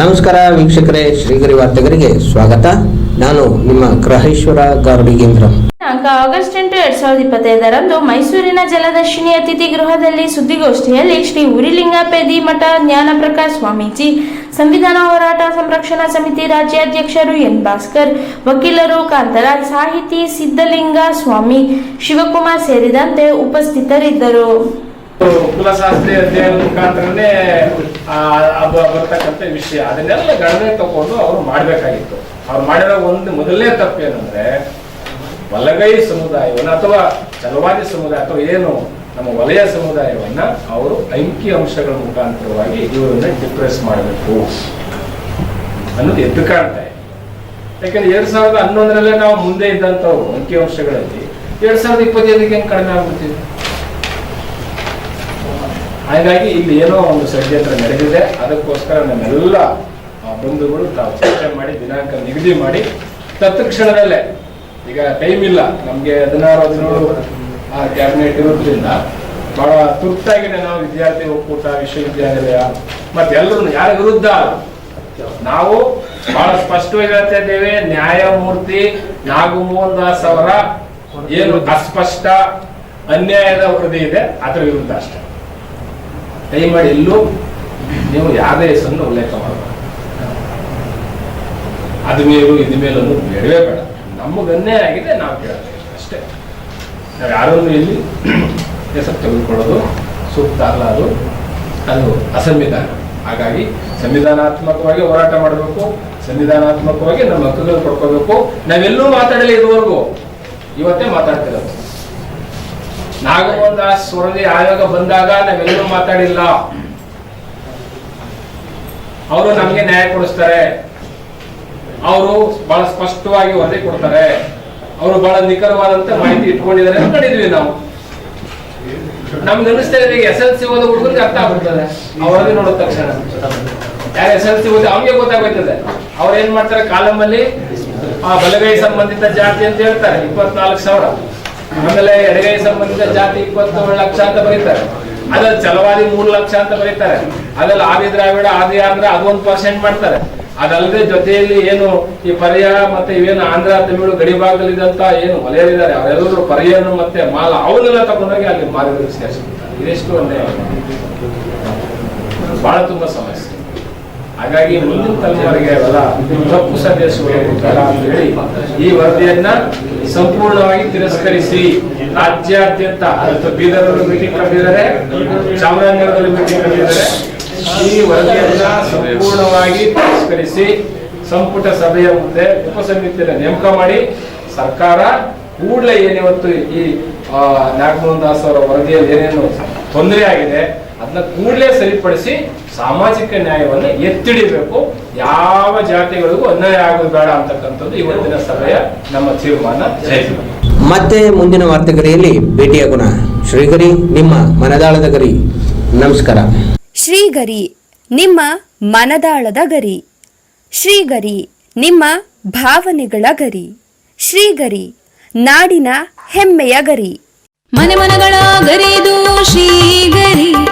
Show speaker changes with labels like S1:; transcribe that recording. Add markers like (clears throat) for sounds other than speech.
S1: ನಮಸ್ಕಾರ ವೀಕ್ಷಕರೇ, ಶ್ರೀಗರಿ ವಾರ್ತೆಗರಿಗೆ ಸ್ವಾಗತ. ನಾನು ನಿಮ್ಮ ಗ್ರಹೇಶ್ವರ ಗಾರ್ಡಿಗೇಂದ್ರ
S2: ದಿನಾಂಕ ಆಗಸ್ಟ್ ಎಂಟು ಎರಡ್ ಸಾವಿರದ ಇಪ್ಪತ್ತೈದರಂದು ಮೈಸೂರಿನ ಜಲದರ್ಶಿನಿ ಅತಿಥಿ ಗೃಹದಲ್ಲಿ ಸುದ್ದಿಗೋಷ್ಠಿಯಲ್ಲಿ ಶ್ರೀ ಉರಿಲಿಂಗಪೇದಿ ಮಠ ಜ್ಞಾನಪ್ರಕಾಶ್ ಸ್ವಾಮೀಜಿ, ಸಂವಿಧಾನ ಹೋರಾಟ ಸಂರಕ್ಷಣಾ ಸಮಿತಿ ರಾಜ್ಯಾಧ್ಯಕ್ಷರು ಎನ್ ಭಾಸ್ಕರ್, ವಕೀಲರು ಕಾಂತರಾಜ್, ಸಾಹಿತಿ ಸಿದ್ಧಲಿಂಗ ಸ್ವಾಮಿ, ಶಿವಕುಮಾರ್ ಸೇರಿದಂತೆ ಉಪಸ್ಥಿತರಿದ್ದರು.
S3: ಕುಲಶಾಸ್ತ್ರೀಯ ಅಧ್ಯಯನ ಮುಖಾಂತರನೇ ಬರ್ತಕ್ಕಂಥ ವಿಷಯ. ಅದನ್ನೆಲ್ಲ ಗಣನೆ ತಗೊಂಡು ಅವರು ಮಾಡಬೇಕಾಗಿತ್ತು. ಅವ್ರು ಮಾಡಿರೋ ಒಂದು ಮೊದಲನೇ ತಪ್ಪೇನಂದ್ರೆ ಬಲಗೈ ಸಮುದಾಯವನ್ನ ಅಥವಾ ಚಲವಾದಿ ಸಮುದಾಯ ಅಥವಾ ಏನು, ನಮ್ಮ ವಲಯ ಸಮುದಾಯವನ್ನ ಅವರು ಅಂಕಿ ಅಂಶಗಳ ಮುಖಾಂತರವಾಗಿ ಇವರನ್ನ ಡಿಪ್ರೆಸ್ ಮಾಡಬೇಕು ಅನ್ನೋದು ಎದ್ದು ಕಾಣ್ತಾ ಇದೆ. ಯಾಕಂದ್ರೆ ಎರಡ್ ಸಾವಿರದ ಹನ್ನೊಂದರಲ್ಲೇ ನಾವು ಮುಂದೆ ಇದ್ದಂಥವ್ರು ಅಂಕಿ ಅಂಶಗಳಲ್ಲಿ, ಎರಡ್ ಸಾವಿರದ ಇಪ್ಪತ್ತೈದಕ್ಕೆ ಹೆಂಗ್ ಕಡಿಮೆ ಆಗ್ಬಿಟ್ಟಿದೆ ಹಾಗಾಗಿ ಇಲ್ಲಿ ಏನೋ ಒಂದು ಷಡ್ಯಂತ್ರ ನಡೆದಿದೆ. ಅದಕ್ಕೋಸ್ಕರ ನಮ್ಮೆಲ್ಲ ಆ, ಬಂಧುಗಳು ತಾವು ಚರ್ಚೆ ಮಾಡಿ ದಿನಾಂಕ ನಿಗದಿ ಮಾಡಿ ತತ್ಕ್ಷಣದಲ್ಲೇ ಈಗ ಟೈಮ್ ಇಲ್ಲ ನಮಗೆ ಹದಿನಾರು ಹದಿನೇಳು ಕ್ಯಾಬಿನೆಟ್ ಇರೋದ್ರಿಂದ ಬಹಳ ತುರ್ತಾಗಿನೇ ನಾವು ವಿದ್ಯಾರ್ಥಿ ಒಕ್ಕೂಟ ವಿಶ್ವವಿದ್ಯಾನಿಲಯ ಮತ್ತೆ ಎಲ್ಲರೂ ಯಾರ ವಿರುದ್ಧ ನಾವು ಬಹಳ ಸ್ಪಷ್ಟವಾಗಿ ಹೇಳ್ತಾ ಇದ್ದೇವೆ ನ್ಯಾಯಮೂರ್ತಿ ನಾಗಮೋಹನ್ ದಾಸ್ ಅವರ ಏನು ಅಸ್ಪಷ್ಟ ಅನ್ಯಾಯದ ವರದಿ ಇದೆ ಅದರ ವಿರುದ್ಧ ಅಷ್ಟೇ. ದಯಮಾಡಿ ಎಲ್ಲೂ ನೀವು ಯಾವುದೇ ಹೆಸರನ್ನು ಉಲ್ಲೇಖ ಮಾಡಬಾರ್ದು. ಅದ ಮೇಲೂ ಇದ ಮೇಲೂ ಬೇಡವೇ ಬೇಡ. ನಮಗನ್ನೇ ಆಗಿದೆ, ನಾವು ಕೇಳಬೇಕು ಅಷ್ಟೇ. ನಾವು ಯಾರನ್ನು ಇಲ್ಲಿ (clears throat) ಹೆಸರು ತೆಗೆದುಕೊಳ್ಳೋದು, ಸೂಕ್ತ ಅಲ್ಲ ಅದು. ಅದು ಅಸಂವಿಧಾನ. ಹಾಗಾಗಿ ಸಂವಿಧಾನಾತ್ಮಕವಾಗಿ ಹೋರಾಟ ಮಾಡಬೇಕು, ಸಂವಿಧಾನಾತ್ಮಕವಾಗಿ ನಮ್ಮ ಹಕ್ಕುಗಳು ಪಡ್ಕೋಬೇಕು. ನಾವೆಲ್ಲೂ ಮಾತಾಡಲಿ ಇದುವರೆಗೂ ಇವತ್ತೇ ಮಾತಾಡ್ತಿರೋದು. ನಾಗಮೋಹನ್ ದಾಸ್ ವರದಿ ಆಯೋಗ ಬಂದಾಗ ನಾವೆಲ್ಲರೂ ಮಾತಾಡಿಲ್ಲ. ಅವರು ನಮ್ಗೆ ನ್ಯಾಯ ಕೊಡಿಸ್ತಾರೆ. ಅವರು ಬಹಳ ಸ್ಪಷ್ಟವಾಗಿ ವರದಿ ಕೊಡ್ತಾರೆ. ಅವರು ಬಹಳ ನಿಖರವಾದಂತ ಮಾಹಿತಿ ಇಟ್ಕೊಂಡಿದ್ದಾರೆ ಅಂತ ಕಂಡಿದ್ವಿ ನಾವು. ನಮ್ಗೆ ಅನಿಸ್ತಾ ಇದೆ ಎಸ್ ಎಲ್ ಸಿ ಓದೋ ಹುಡುಗರಿಗೆ ಅರ್ಥ ಆಗ್ಬಿಡ್ತದೆ. ಅವರದಿ ವರದಿ ನೋಡಿದ ತಕ್ಷಣ. ಯಾರು ಎಸ್ ಎಲ್ ಸಿ ಓದಿ, ಅವ್ನಿಗೆ ಗೊತ್ತಾಗೋಯ್ತದೆ. ಅವ್ರು ಏನ್ ಮಾಡ್ತಾರೆ ಕಾಲಂ ಅಲ್ಲಿ ಆ ಬಲಗೈ ಸಂಬಂಧಿತ ಜಾತಿ ಅಂತ ಹೇಳ್ತಾರೆ, ಇಪ್ಪತ್ನಾಲ್ಕು ಸಾವಿರ. ಆಮೇಲೆ ಎಡಗೈ ಸಂಬಂಧಿತ ಜಾತಿ ಇಪ್ಪತ್ತೇಳು ಲಕ್ಷ ಅಂತ ಬರೀತಾರೆ. ಅದ್ರಲ್ಲಿ ಚಲವಾದಿ ಮೂರು ಲಕ್ಷ ಅಂತ ಬರೀತಾರೆ. ಅದ್ರಲ್ಲಿ ಆದಿ ದ್ರಾವಿಡ, ಆದಿ ಆಂಧ್ರ ಅದೊಂದು ಪರ್ಸೆಂಟ್ ಮಾಡ್ತಾರೆ. ಅದಲ್ಲದೆ ಜೊತೆಯಲ್ಲಿ ಏನು ಈ ಪರ್ಯ ಮತ್ತೆ ಇವೇನು ಆಂಧ್ರ, ತಮಿಳು ಗಡಿ ಭಾಗದಲ್ಲಿದ್ದಂತ ಏನು ಮಲೆಯಲ್ಲಿದ್ದಾರೆ, ಅವರೆಲ್ಲರೂ ಪರ್ಯನು ಮತ್ತೆ ಮಾಲ ಅವನ್ನೆಲ್ಲ ತಗೊಂಡೋಗಿ ಅಲ್ಲಿ ಮಾರಿದ್ರು ಸೇರಿಸ್ಬಿಡ್ತಾರೆ ಇದೆಷ್ಟು ಅನ್ಯಾಯ ಬಹಳ ತುಂಬಾ ಸಮಸ್ಯೆ. ಹಾಗಾಗಿ ಮುಂದಿನ ತಲೆಮಾರಿಗೆ ಅವೆಲ್ಲ ತಪ್ಪು ಸಂದೇಶಗಳು ಅಂತ ಹೇಳಿ ಈ ವರದಿಯನ್ನ ಸಂಪೂರ್ಣವಾಗಿ ತಿರಸ್ಕರಿಸಿ ರಾಜ್ಯಾದ್ಯಂತ ಇವತ್ತು ಬೀದರ್ನಲ್ಲಿ ಮೀಟಿಂಗ್ ಕರೆದಿದ್ದಾರೆ, ಚಾಮರಾಜನಗರದಲ್ಲಿ ಮೀಟಿಂಗ್ ಕರೆದಿದ್ದಾರೆ. ಈ ವರದಿಯನ್ನ ಸಂಪೂರ್ಣವಾಗಿ ತಿರಸ್ಕರಿಸಿ ಸಂಪುಟ ಸಭೆಯ ಮುಂದೆ ಉಪಸಮಿತಿಯನ್ನು ನೇಮಕ ಮಾಡಿ ಸರ್ಕಾರ ಕೂಡಲೇ ಏನಿವತ್ತು ಈ ನಾಗಮೋಹನ್ ದಾಸ್ ಅವರ ವರದಿಯಲ್ಲಿ ಏನೇನು ತೊಂದರೆ ಆಗಿದೆ ಅದನ್ನ ಕೂಡಲೇ ಸರಿಪಡಿಸಿ ಸಾಮಾಜಿಕ ನ್ಯಾಯವನ್ನು ಎತ್ತಿಡಿಬೇಕು. ಯಾವ ಜಾತಿಗಳಿಗೂ ಅನ್ಯಾಯ ಆಗೋದು ಬೇಡ ಅಂತಕ್ಕಂಥದ್ದು ಇವತ್ತಿನ ಸಭೆಯ ನಮ್ಮ ತೀರ್ಮಾನ.
S1: ಮತ್ತೆ ಮುಂದಿನ ವಾರ್ತೆಗರಿಯಲ್ಲಿ ಭೇಟಿಯಾಗೋಣ ಶ್ರೀಗರಿ ನಿಮ್ಮ ಮನದಾಳದ ಗರಿ. ನಮಸ್ಕಾರ.
S4: ಶ್ರೀಗರಿ ನಿಮ್ಮ ಮನದಾಳದ ಗರಿ. ಶ್ರೀಗರಿ ನಿಮ್ಮ ಭಾವನೆಗಳ ಗರಿ. ಶ್ರೀಗರಿ ನಾಡಿನ ಹೆಮ್ಮೆಯ ಗರಿ.
S5: ಮನೆ ಮನಗಳ ಗರಿದು ಶ್ರೀಗರಿ.